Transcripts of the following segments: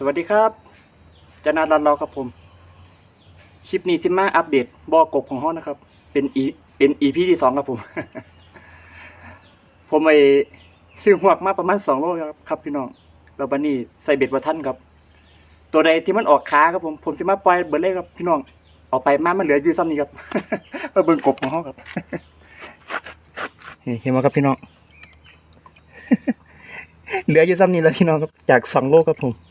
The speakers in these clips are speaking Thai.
สวัสดีครับจนัดรันรอครับผม คลิปนี้ซิมาอัปเดตบอกบของห้องนะครับ เป็นอีเป็นอีพีที่สองครับผม ผมไปซื้อหวกมาประมาณสองโลครับครับพี่น้องแล้วบันนี้ใส่เบ็ดวัท่านครับ ตัวใดที่มันออกขาครับผม ผมสิมาปล่อยเบิร์เลยครับพี่น้องออกไปมามันเหลืออยู่ซ้ำนี้ครับมาเบิ่งกบของห้องครับเห็นไหมครับพี่น้องเหลืออยู่ซ้ำนี้แล้วพี่น้องครับจากสองโลครับผม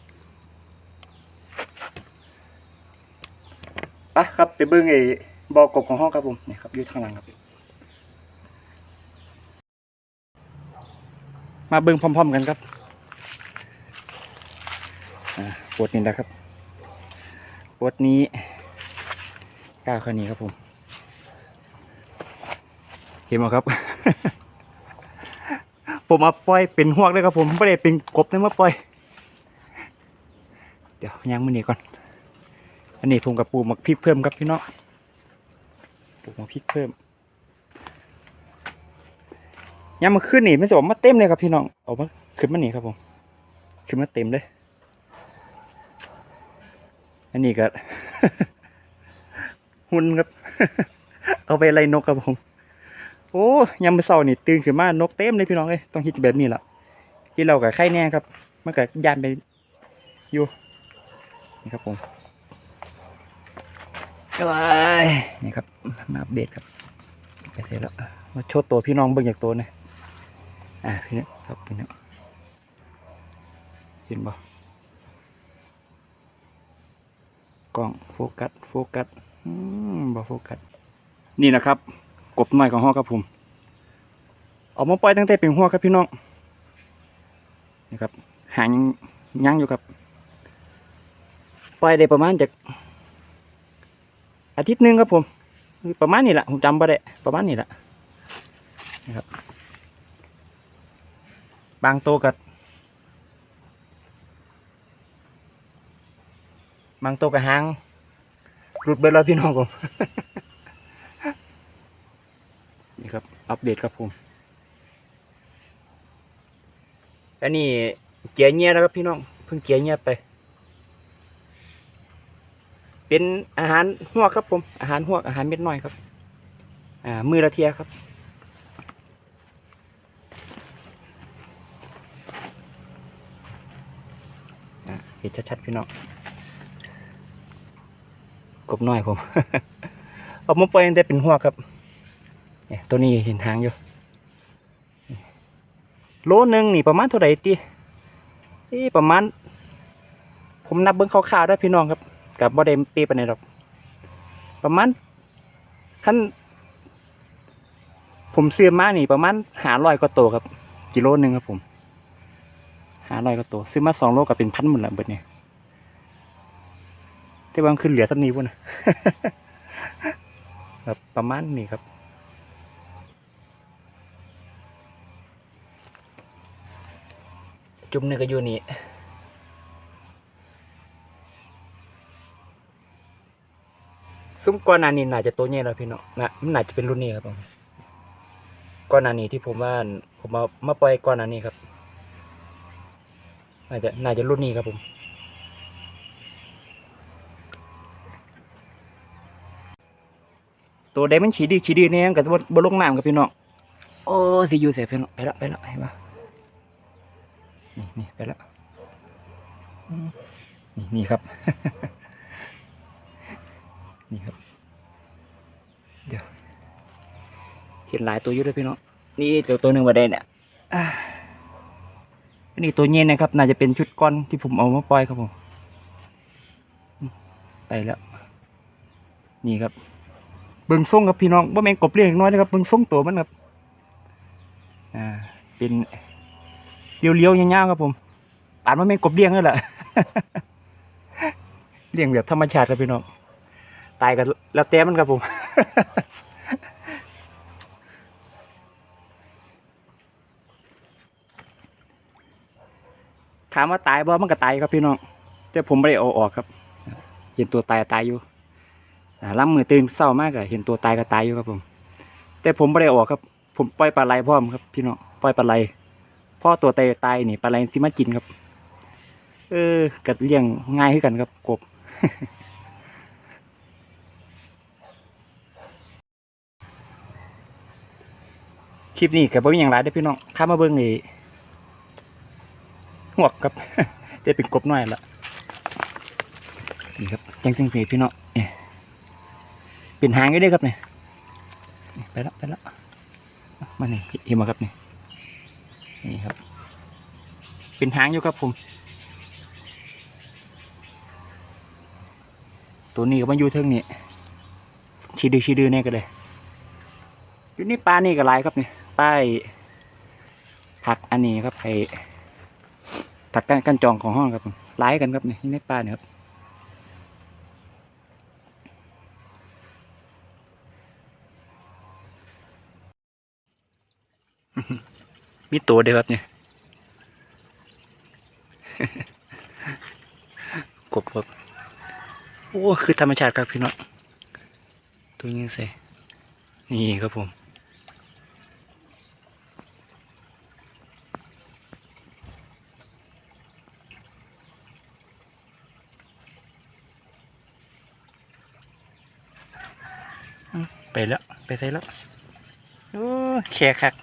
ไปครับไปเบิ้งไอ้บอกบของห้องครับผมนี่ครับอยู่ข้างหลังครับ มาเบิ้งพร้อม ๆ กันครับปวดนี่นะครับปวดนี้ก้าวข้านี้ครับผมเห็นไหมครับ ผมเอาปล่อยเป็นหวกเลยครับผมไม่ได้เป็นกบนะมาปล่อย เดี๋ยวย่างมือนี้ก่อน อันนี้ผมกับปูหมักพริกเพิ่มครับพี่น้องปูหมักพริกเพิ่มยางมาขึ้นนี่ไม่ใช่ว่ามาเต็มเลยครับพี่น้องเอามาขึ้นมาหนี่ครับผมขึ้นมาเต็มเลย อันนี้ก็หุ่นครับ เอาไปไล่นกครับผม โอ้ยามมื้อเช้านี่ตื่นขึ้นมานกเต็มเลยพี่น้องเอ้ยต้องฮิตแบบนี้ละที่เรากับไข่แน่ครับมันก็ยานไปอยู่นี่ครับผม นี่ครับ มาอัปเดตครับไปเสร็จแล้วมาโชว์ตัวพี่น้องเบิ่งจากตัวหนะอ่าพี่น้องครับพี่น้องเห็นบ่กล้องโฟกัสโฟกัสบ่โฟกัสนี่นะครับ กบน้อยของห้อครับผมออกมาปล่อยตั้งแต่เป็นหัวครับพี่น้องนี่ครับหางยังยังอยู่ครับปล่อยได้ประมาณจาก อาทิตย์หนึงครับผม ประมาณนี้แหละผมจำไ่ได้ประมาณนี้แหละนะครับ บางตัวกับบางตัวกับหางหลุดไปแล้วพี่น้องผมนี่ครับ อัปเดตครับผมอันนี้เกียร์เงียนะครับพี่น้องเพิ่งเกียร์เงียไป เป็นอาหารหัวกครับผม อาหารหัวกอาหารเม็ดน้อยครับ อ่า มือละเทียครับอ่าเห็นชัดๆพี่น้องกบน้อยผม เอามาปล่อยตั้เป็นหัวครับ เนี่ยตัวนี้เห็นหางอยู่ โลหนึ่งนี่ประมาณเท่าไหร่ตีเอ้ประมาณ ผมนับเบิ้งคร่าวๆได้พี่น้องครับ กับบ่ได้ปีไปไหนใดหรอก ประมาณขั้นผมซื้อมานี่ประมาณหาร้อยกว่าตัวครับ กิโลหนึ่งครับผม หาร้อยกว่าตัวซื้อมาสองโลก็เป็นพันหมดละเบิดเนี่ยแต่บางขึ้นเหลือสักนี้พุ่นนะครับประมาณนี้ครับ จุ่มหนึงก็อยู่นี่ ซุ้มก้อนหนานี้น่าจะตัวใหญ่แล้วพี่เนาะนะมันน่าจะเป็นรุ่นนี้ครับผมก้อนหนานี้ที่ผมว่าผมมามาปล่อยก้อนหนานี้ครับ น่าจะน่าจะรุ่นนี้ครับผมตัวใดมันฉีดีฉีดีเนี่ยกับบนลงน้ำครับพี่เนาะโอ้สิยูเสียพี่เนาะไปแล้วไปแล้วเห็นปะนี่นี่ไปแล้วนี่นี่ครับ นี่ครับ เดี๋ยว เห็นหลายตัวอยู่ด้วยพี่น้องนี่ตัวตัวหนึ่งมาได้เนี่ยอันนี้ตัวเย็นนะครับ น่าจะเป็นชุดก้อนที่ผมเอามาปล่อยครับผมไปแล้ว นี่ครับ เบิ่งส่งครับพี่น้องว่าแมงกบเลี้ยงน้อยนะครับเบิ่งส่งตัวมันครับอ่าเป็นเลี้ยวๆยาวๆครับผมอ่านว่าเป็นกบเลี้ยงนั่นแหละเลี้ยงแบบธรรมชาติครับพี่น้องตายกันแล้วแต่มันครับผม ถามว่าตายบ่มันก็ตายครับพี่น้องแต่ผมไม่ได้เอาออกครับ เห็นตัวตายตายอยู่ล้ำมือตื่นเศร้ามากอะเห็นตัวตายก็ตายอยู่ครับผม แต่ผมไม่ได้ออกครับ ผมปล่อยปลาไหลพร้อมครับ พี่น้องปล่อยปลาไหลพ่อตัวตายตายนี่ปลาไหลสิมากินครับ เออกัดเลี้ยงง่ายขึ้นกันครับกบคลิปนี้กับบ่มีอย่างไรได้พี่น้องข้ามาเบิ่งนี่ หวกครับจะเป็นกบหน้อยละนี่ครับจังจังสีพี่น้องเนี่ยเป็นหางก็ได้ครับเนี่ยไปแล้วไปแล้วมานี่เห็นไหมครับนี่นี่ครับ เป็นหางอยู่ครับผม ตัวนี้ก็มาอยู่เทิงนี่ชีดือชีดือเนี่ยก็เลยอยู่ในปลานี่ก็หลายครับนี่ป้ายผักอันนี้ครับไอ ผักกันกันจองของห้องครับผมหลายกันครับนี่ในปลาเนี่ยครับมีตัวเดียวครับเนี่ยกบครับโอ้คือธรรมชาติครับพี่น้องตัวนี้ใส่นี่ครับผม ไปแล้ว ไปใส่แล้วโอ้แค่คัก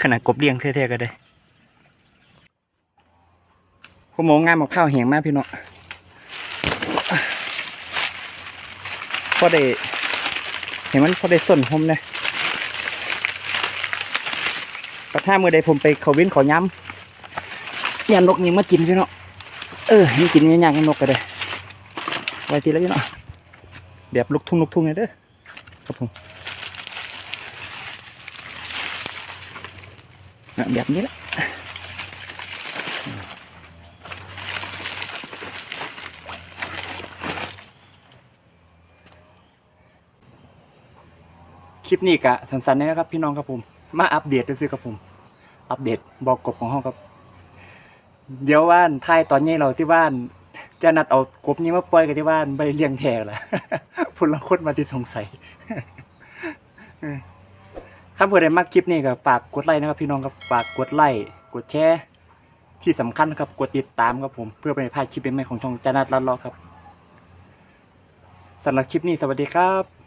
ขนาดกบเลี้ยงเท่ๆก็ได้ผมมองงานมะพร้าวแห้งมากพี่น้องพอได้เห็นมันพอได้ส่วนผมนะกระท่ามือใดผมไปเขาว้นเขาย้ำยานนกยิงมากินพี่น้องเออให้กินยากๆนกก็ได้ไว้ทีแล้วพี่น้องแบบลูกทุ่งลูกทุ่งเลยเด้อ ครับผมแบบนี้แหละคลิปนี้กะสั้นๆนะครับพี่น้องครับผม มาอัปเดตด้วยซิครับผม อัปเดตบอกกบของห้องครับ เดี๋ยวว่านท้ายตอนนี้เราที่บ้านจะนัดเอากบนี้มาปล่อยกันที่บ้านไปเลี้ยงแทกละพุ่นละคนมาที่สงสัย ถ้าเพื่อนได้มากคลิปนี้ก็ฝากกดไลค์นะครับพี่น้องครับฝากกดไลค์กดแชร์ที่สำคัญนะครับกดติดตามครับผมเพื่อไม่พลาดคลิปใหม่ๆของช่องจานัดลัดล้อครับสำหรับคลิปนี้สวัสดีครับ